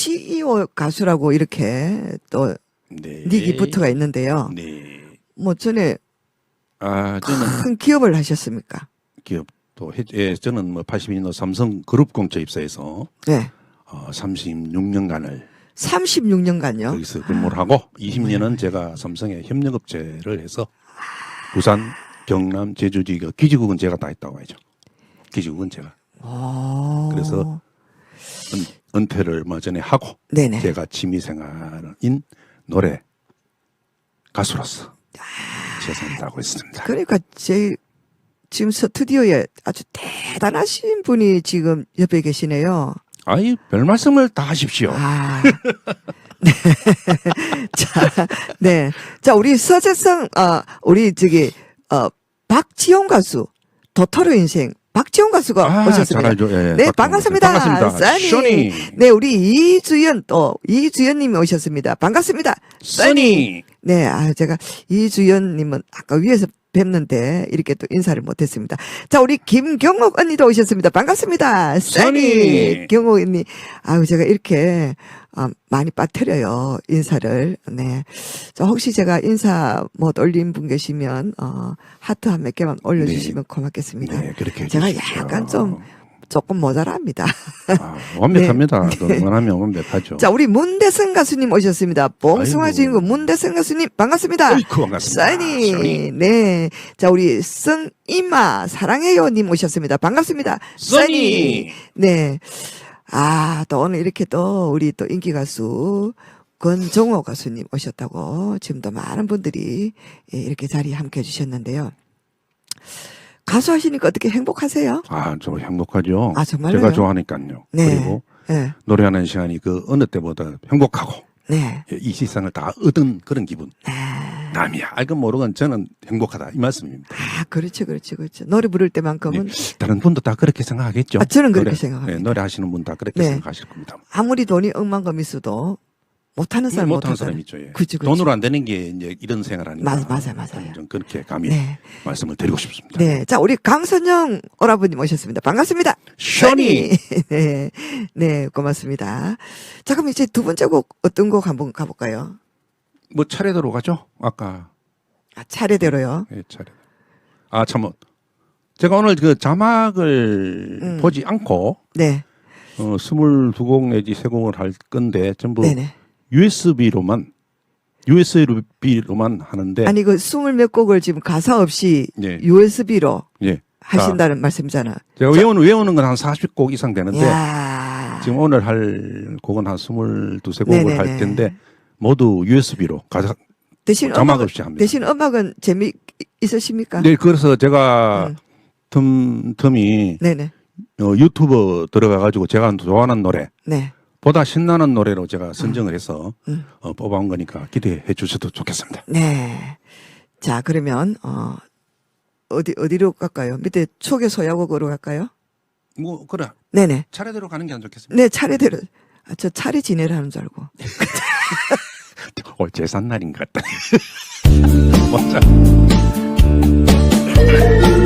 CEO 가수라고 이렇게 또 네. 닉이 붙어가 있는데요. 네. 뭐 전에 아 저는 큰 기업을 하셨습니까? 기업도 해, 예, 저는 뭐 82년도 삼성 그룹 공채 입사해서 네. 어, 36년간을 36년간요. 거기서 근무를 하고 20년은 제가 삼성에 협력업체를 해서 부산, 경남, 제주 지역 기지국은 제가 다 했다고 하죠. 기지국은 제가 오. 그래서 은, 은퇴를 뭐 전에 하고 네네. 제가 취미 생활인 노래 가수로서 최선을 다하고 있습니다. 그러니까 제 지금 스튜디오에 아주 대단하신 분이 지금 옆에 계시네요. 아이 별 말씀을 다 하십시오. 아. 네. 자, 네. 자, 우리 서재성, 아, 우리 저기, 어, 박지용 가수, 도토로 인생, 박지용 가수가 아, 오셨습니다. 잘 알죠. 예, 네, 박정호 반갑습니다. 반갑습니다. 써니. 쇼니. 네, 우리 이주연 또, 이주연님이 오셨습니다. 반갑습니다. 써니. 네, 아, 제가 이주연님은 아까 위에서 뵙는데 이렇게 또 인사를 못했습니다. 자, 우리 김경옥 언니도 오셨습니다. 반갑습니다. 써니. 경옥 언니. 아유, 제가 이렇게 아, 많이 빠뜨려요 인사를. 네. 자, 혹시 제가 인사 못 올린 분 계시면 어, 하트 한 몇 개만 올려주시면 고맙겠습니다. 네, 그렇게 제가 해주십시오. 약간 좀 조금 모자랍니다. 아, 완벽합니다. 원하면 완벽하죠. 자, 우리 문대성 가수님 오셨습니다. 봉숭아. 주인공 문대성 가수님 반갑습니다. 어이쿠, 반갑습니다. 써니. 써니. 네. 자, 우리 성이마 사랑해요님 오셨습니다. 반갑습니다. 써니. 네. 아, 또 오늘 이렇게 또 우리 또 인기 가수 권정호 가수님 오셨다고 지금도 많은 분들이 예, 이렇게 자리에 함께 해주셨는데요. 가수 하시니까 어떻게 행복하세요? 아, 저 행복하죠. 아, 정말로요? 제가 좋아하니까요. 네. 그리고 네. 노래하는 시간이 그 어느 때보다 행복하고 네. 이 세상을 다 얻은 그런 기분. 네. 남이야 알건 모르건 저는 행복하다 이 말씀입니다. 아, 그렇죠, 그렇죠, 그렇죠. 노래 부를 때만큼은 다른 분도 다 그렇게 생각하겠죠. 아, 저는 그렇게 노래, 생각합니다. 네, 노래하시는 분 다 그렇게 네. 생각하실 겁니다. 아무리 돈이 억만금 있어도 못하는 사람 못하는. 사람 있죠. 예. 그죠, 그죠. 돈으로 안 되는 게 이제 이런 생활 아닌가. 맞아, 맞아, 맞아요. 좀 그렇게 감히 네. 말씀을 드리고 싶습니다. 네. 자, 우리 강선영 오라버님 오셨습니다. 반갑습니다. 쇼니. 네. 네, 고맙습니다. 자, 그럼 이제 두 번째 곡 어떤 곡 한번 가볼까요? 뭐 차례대로 가죠. 아까 아, 차례대로요. 예, 차례. 아 참. 제가 오늘 그 자막을 음. 보지 않고 네. 어, 22곡 내지 3곡을 할 건데 전부 네네. USB로만 USB로만 하는데 아니, 그 스물 몇 곡을 지금 가사 없이 예. USB로 예. 하신다는 말씀이잖아요. 제가 외우는 외우는 건 한 40곡 이상 되는데 야 지금 오늘 할 곡은 한 22, 3곡을 네네네. 할 텐데 모두 USB로 가자 대신 자막 음악, 없이 합니다. 대신 음악은 재미 있으십니까? 네, 그래서 제가 음. 틈 틈이 네 네. 어, 유튜브 들어가 가지고 제가 좋아하는 노래 네. 보다 신나는 노래로 제가 선정을 해서 음. 어, 뽑아온 거니까 기대해 주셔도 좋겠습니다. 네. 자, 그러면, 어, 어디, 어디로 갈까요? 밑에 초계 소야곡으로 갈까요? 뭐 그래 네네. 차례대로 가는 게 안 좋겠습니까? 네, 차례대로. 아, 저 차례 지내라는 줄 알고. 어, 제산 날인 것 같다.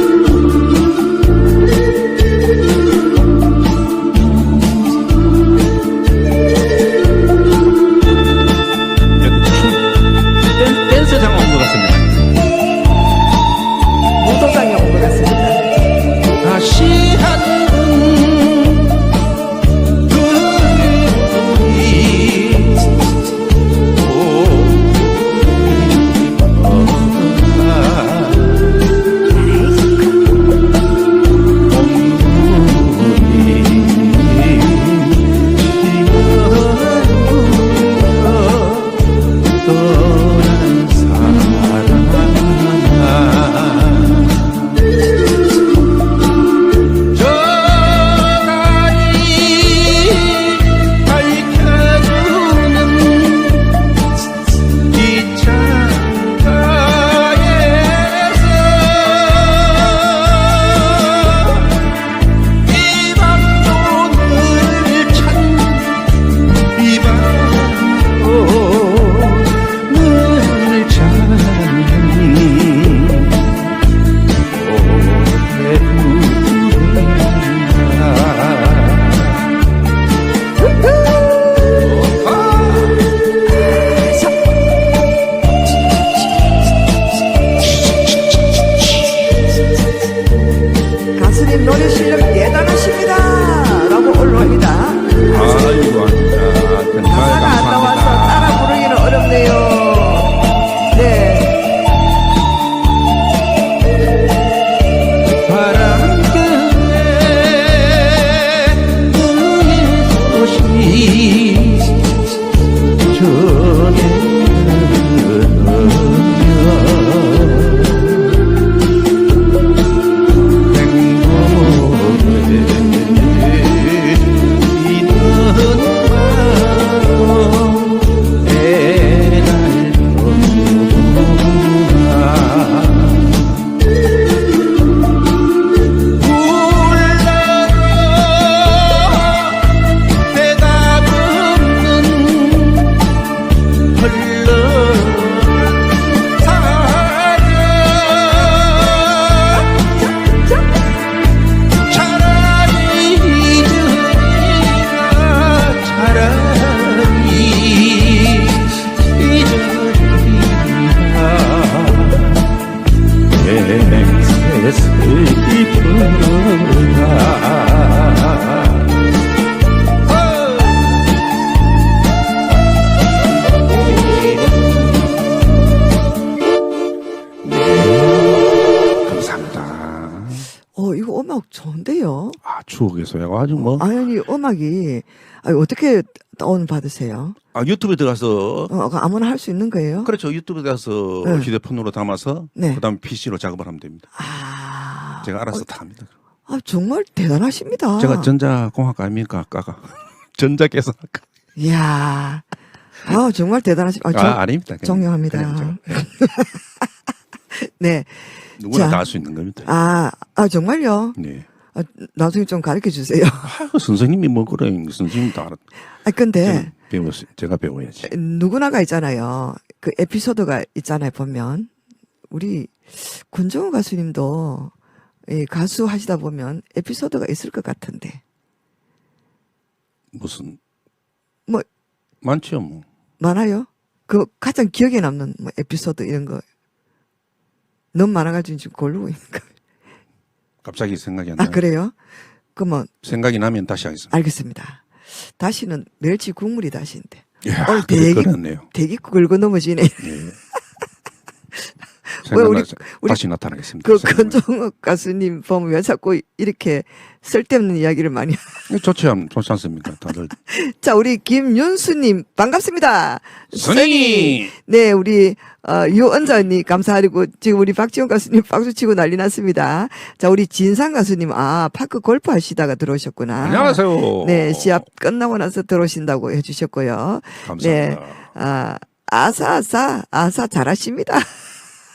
어, 이거 음악 좋은데요? 아, 추억에서요. 아주 뭐. 아, 아니, 음악이, 아니, 어떻게 다운 받으세요? 유튜브에 들어가서. 어, 그거 아무나 할 수 있는 거예요? 그렇죠. 유튜브에 들어가서 네. 휴대폰으로 담아서. 네. 그 다음에 PC로 작업을 하면 됩니다. 아. 제가 알아서 다 합니다. 아, 정말 대단하십니다. 제가 전자공학과 아닙니까? 아까가. 전자계산학과. 이야. 아, 정말 대단하십니다. 아, 아, 정- 아닙니다. 그냥. 존경합니다. 그냥 저- 네. 누구나 자. 다할 수 있는 겁니다. 아, 아, 정말요? 네. 아, 나중에 좀 가르쳐 주세요. 아, 선생님이 뭐 그래. 선생님 다 알아. 아, 근데, 배웠어요. 제가 배워야지. 누구나가 있잖아요. 그 에피소드가 있잖아요, 보면. 우리 권정우 가수님도 이 가수 하시다 보면 에피소드가 있을 것 같은데. 무슨. 뭐- 많죠, 뭐. 많아요? 그 가장 기억에 남는 뭐 에피소드 이런 거. 너무 많아가지고 지금 고르고 있는 거. 갑자기 생각이 안 아, 나요. 그래요? 그러면 생각이 나면 다시 하겠습니다. 알겠습니다. 다시는 멸치 국물이 다시인데. 이야, 오늘 그래 되게- 그랬네요. 대기 긁고 넘어지네. 예. 왜 우리- 우리 다시 나타나겠습니다. 그. 권정욱 가수님 보면 왜 자꾸 이렇게 쓸데없는 이야기를 많이. 하- 좋지, 않, 좋지 않습니까? 다들. 자, 우리 김윤수님 반갑습니다. 선생님! 네, 우리 어, 유언자님 감사드리고 지금 우리 박지원 가수님 박수 치고 난리 났습니다. 자, 우리 진상 가수님 아 파크 골프 하시다가 들어오셨구나. 안녕하세요. 네, 시합 끝나고 나서 들어오신다고 해주셨고요. 감사합니다. 아 아사 아사 아사 잘하십니다.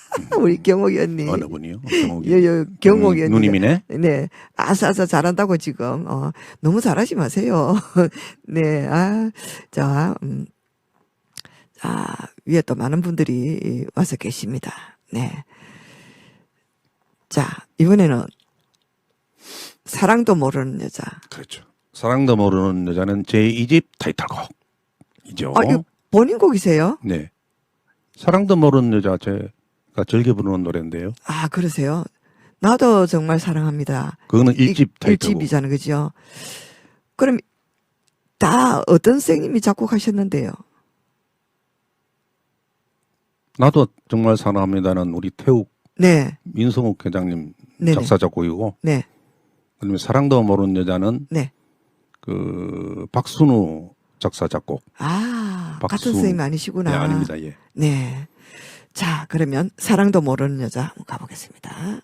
우리 경옥이 언니. 어느 분이요? 경옥이. 요, 요, 경옥이 언니. 누님이네? 네. 아사아사 잘한다고 지금, 어, 너무 잘하지 마세요. 네. 아, 자, 음, 자, 위에 또 많은 분들이 와서 계십니다. 네. 자, 이번에는 사랑도 모르는 여자. 그렇죠. 사랑도 모르는 여자는 제 2집 타이틀곡 이죠. 아, 이거 본인 곡이세요? 네. 사랑도 모르는 여자 제 가 즐겨 부르는 노래인데요. 아, 그러세요? 나도 정말 사랑합니다. 그거는 1집 타이틀곡. 일집이잖아요. 그죠? 그럼 다 어떤 선생님이 작곡하셨는데요? 나도 정말 사랑합니다는 우리 태욱 네. 민성욱 회장님 네네. 작사 작곡이고 네. 그다음에 사랑도 모르는 여자는 네. 그 박순우 작사 작곡. 아, 박수. 같은 선생님 아니시구나. 네, 아닙니다. 예. 네. 자, 그러면 사랑도 모르는 여자 한번 가보겠습니다.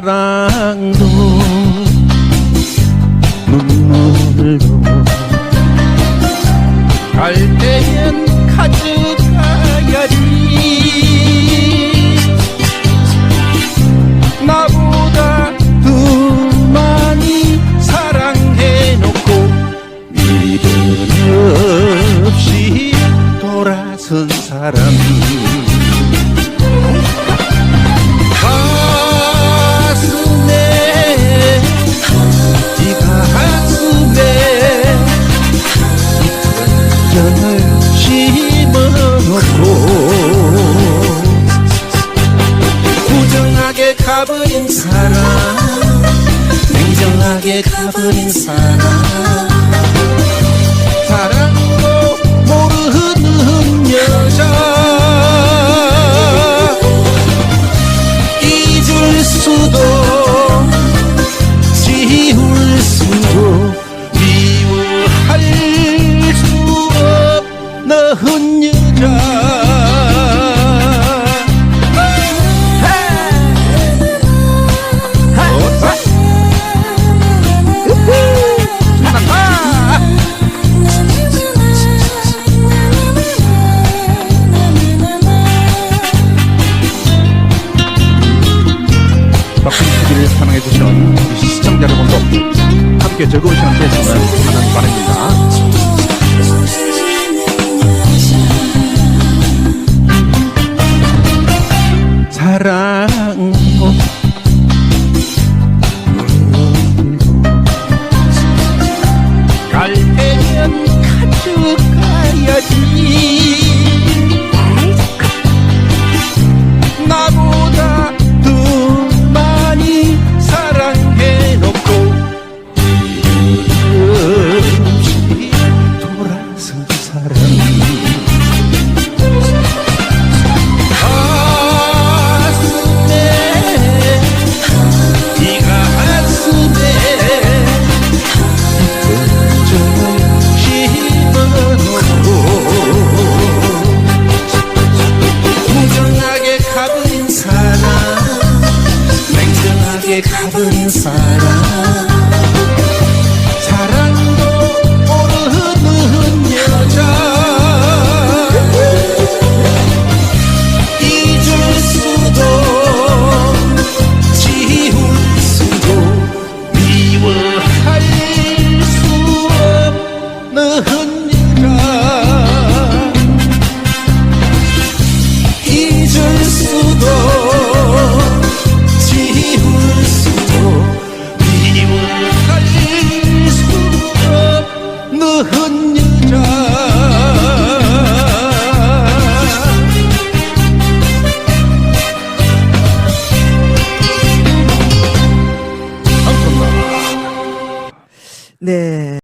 사랑도 눈물도 갈 때면 가져가야지 รัก 가버린 사람 사랑도 모르는 여자. 잊을 수도 지울 수도 미워할 수 없는 여자 잊을 수도